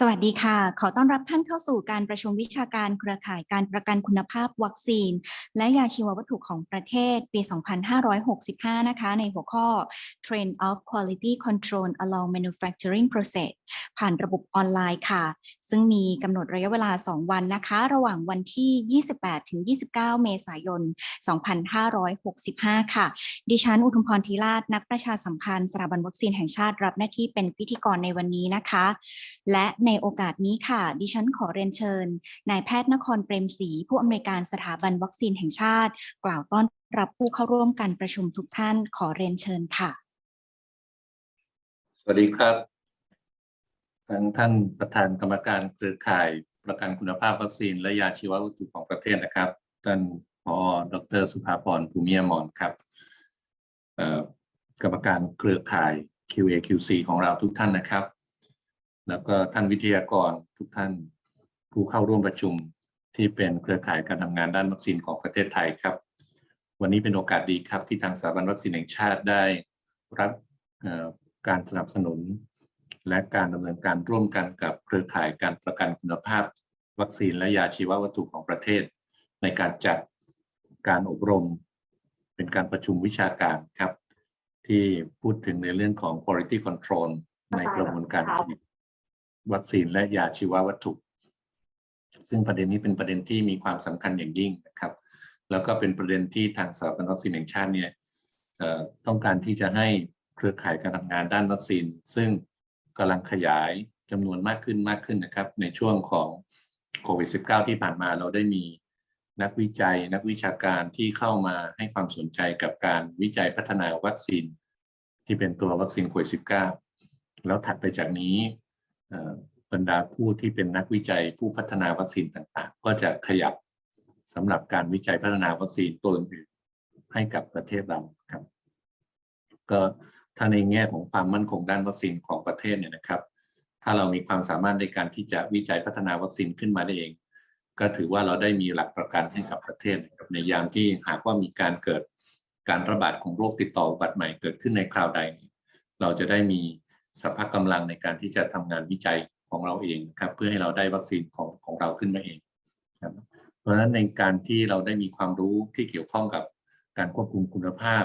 สวัสดีค่ะ ขอต้อนรับท่านเข้าสู่การประชุมวิชาการเครือข่ายการประกันคุณภาพวัคซีน และยาชีววัตถุของประเทศปี 2565 นะคะ ในหัวข้อ Trend of Quality Control Along Manufacturing Process ผ่านระบบออนไลน์ค่ะ ซึ่งมีกำหนดระยะเวลา 2 วันนะคะ ระหว่างวันที่ 28 ถึง 29 เมษายน 2565 ค่ะ ดิฉันอุทุมพรธีราชนักประชาสัมพันธ์สถาบันวัคซีนแห่งชาติรับหน้าที่เป็นพิธีกรในวันนี้นะคะ และในในโอกาสนี้ค่ะ ดิฉันขอเรียนเชิญ นายแพทย์นครเปรมศรีผู้อำนวยการสถาบันวัคซีนแห่งชาติ กล่าวต้อนรับผู้เข้าร่วมการประชุมทุกท่านขอเรียนเชิญค่ะ สวัสดีครับทั้งท่านประธานกรรมการเครือข่ายประกันคุณภาพวัคซีน และยาชีววัตถุของประเทศนะครับท่านผอดรสุภาพรภูมิยมรครับกรรมการเครือข่าย QA/QC ของเราทุกท่านนะครับ แล้วก็ท่านวิทยากรทุกท่านผู้เข้าร่วมประชุมที่เป็นเครือข่ายการทำงานด้านวัคซีนของประเทศไทยครับ วันนี้เป็นโอกาสดีครับที่ทางสถาบันวัคซีนแห่งชาติได้รับการสนับสนุน และการดำเนินการร่วมกันกับเครือข่ายการประกันคุณภาพ วัคซีนและยาชีววัตถุของประเทศ ในการจัดการอบรม เป็นการประชุมวิชาการครับ ที่พูดถึงในเรื่องของ quality control ในกระบวนการผลิต วัคซีนและยาชีววัตถุ ซึ่งประเด็นนี้เป็นประเด็นที่มีความสำคัญอย่างยิ่งนะครับ แล้วก็เป็นประเด็นที่ทางสถาบันวัคซีนแห่งชาติเนี่ยต้องการที่จะให้เครือข่ายการทำงานด้านวัคซีน ซึ่งกำลังขยายจำนวนมากขึ้นมากขึ้นนะครับ ในช่วงของโควิด -19 ที่ผ่านมาเราได้มีนักวิจัย นักวิชาการที่เข้ามาให้ความสนใจกับการวิจัยพัฒนาวัคซีน ที่เป็นตัววัคซีนโควิด -19 แล้วถัดไปจากนี้ บรรดาผู้ที่เป็นนักวิจัยผู้พัฒนาวัคซีนต่างๆ ก็จะขยับสำหรับการวิจัยพัฒนาวัคซีนตัวอื่นให้กับประเทศเราครับ ก็ถ้าในแง่ของความมั่นคงด้านวัคซีนของประเทศเนี่ยนะครับ ถ้าเรามีความสามารถในการที่จะวิจัยพัฒนาวัคซีนขึ้นมาได้เอง ก็ถือว่าเราได้มีหลักประกันให้กับประเทศในยามที่หากว่ามีการเกิดการระบาดของโรคติดต่ออุบัติใหม่เกิดขึ้นในคราวใด เราจะได้มี สภาพกำลังในการที่จะทำงานวิจัยของเราเองครับเพื่อให้เราได้วัคซีนของของเราขึ้นมาเองครับเพราะฉะนั้นในการที่เราได้มีความรู้ที่เกี่ยวข้องกับการควบคุมคุณภาพ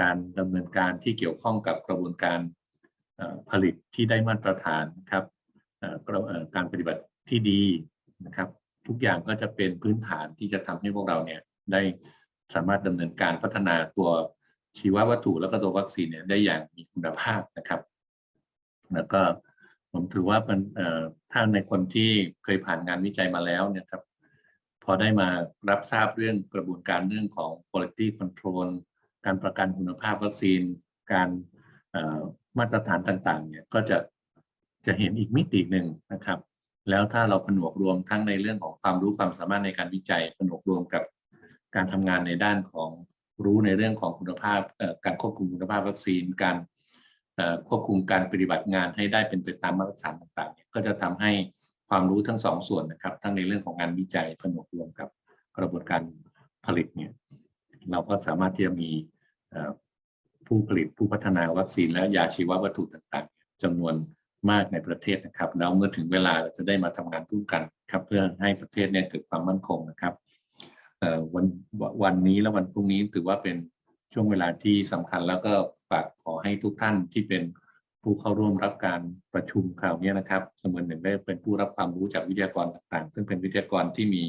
การดำเนินการที่เกี่ยวข้องกับกระบวนการผลิตที่ได้มาตรฐานครับการปฏิบัติที่ดีนะครับ ทุกอย่างก็จะเป็นพื้นฐานที่จะทำให้พวกเราเนี่ยได้สามารถดำเนินการพัฒนาตัวชีววัตถุแล้วก็ตัววัคซีนเนี่ยได้อย่างมีคุณภาพนะครับ แล้วก็ผมถือว่าเป็นถ้าในคนที่เคยผ่านงานวิจัยมาแล้วเนี่ยครับพอได้มารับทราบเรื่องกระบวนการเรื่องของ quality control การประกันคุณภาพวัคซีน การมาตรฐานต่างๆเนี่ยก็จะจะเห็นอีกมิติหนึ่งนะครับ แล้วถ้าเราผนวกรวมทั้งในเรื่องของความรู้ความสามารถในการวิจัย ผนวกรวมกับการทำงานในด้านของรู้ในเรื่องของคุณภาพการควบคุมคุณภาพวัคซีน การ ควบคุมการปฏิบัติงานให้ได้เป็นไปตามมาตรฐานต่างๆเนี่ยก็จะทำให้ความรู้ทั้งสองส่วนนะครับ ทั้งในเรื่องของงานวิจัยผนวกรวมกับกระบวนการผลิตเนี่ยเราก็สามารถที่จะมีผู้ผลิตผู้พัฒนาวัคซีนและยาชีววัตถุต่างๆจำนวนมากในประเทศนะครับ แล้วเมื่อถึงเวลาเราจะได้มาทำงานร่วมกันครับ เพื่อให้ประเทศเนี่ยเกิดความมั่นคงนะครับวันวันนี้และวันพรุ่งนี้ถือว่าเป็น ช่วงเวลาที่สำคัญแล้วก็ฝากขอให้ทุกท่านที่เป็นผู้เข้าร่วมรับการประชุมคราวนี้นะครับเสมือนหนึ่งได้เป็นผู้รับความรู้จากวิทยากรต่างๆ ซึ่งเป็นวิทยากรที่มี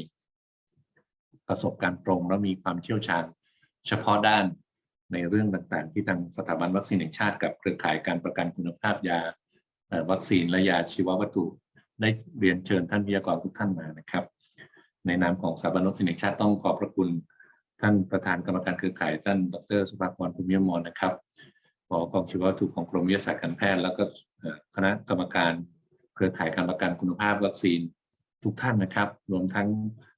ประสบการณ์ตรงและมีความเชี่ยวชาญ เฉพาะด้านในเรื่องต่างๆ ที่ทางสถาบันวัคซีนแห่งชาติกับเครือข่ายการประกันคุณภาพยาวัคซีนและยาชีววัตถุ ได้เรียนเชิญท่านวิทยากรทุกท่านมานะครับ ในนามของสถาบันวัคซีนแห่งชาติต้องขอบพระคุณ ท่านประธานกรรมการเครือข่ายท่านดรสุภาพรภูมิยมรนะครับผอกองชีววัตถุของกรมวิทยาศาสตร์การแพทย์แล้วก็คณะกรรมการเครือข่ายการประกันคุณภาพวัคซีนทุกท่านนะครับ รวมทั้ง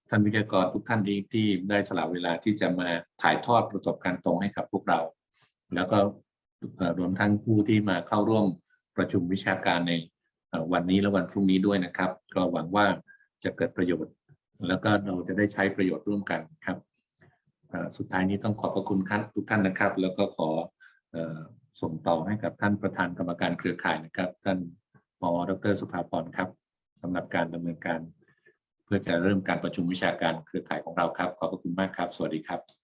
ท่านวิทยากรทุกท่านที่ที่ได้สละเวลาที่จะมาถ่ายทอดประสบการณ์ตรงให้กับพวกเรา แล้วก็รวมทั้งผู้ที่มาเข้าร่วมประชุมวิชาการในวันนี้และวันพรุ่งนี้ด้วยนะครับ ก็หวังว่าจะเกิดประโยชน์ แล้วก็เราจะได้ใช้ประโยชน์ร่วมกันครับ สุดท้ายนี้ต้องขอบพระคุณทุกท่านนะครับ แล้วก็ขอส่งต่อให้กับท่านประธานกรรมการเครือข่ายนะครับ ท่านมอดรสุภาพรครับสำหรับการดำเนินการ เพื่อจะเริ่มการประชุมวิชาการเครือข่ายของเราครับ ขอบพระคุณมากครับ สวัสดีครับ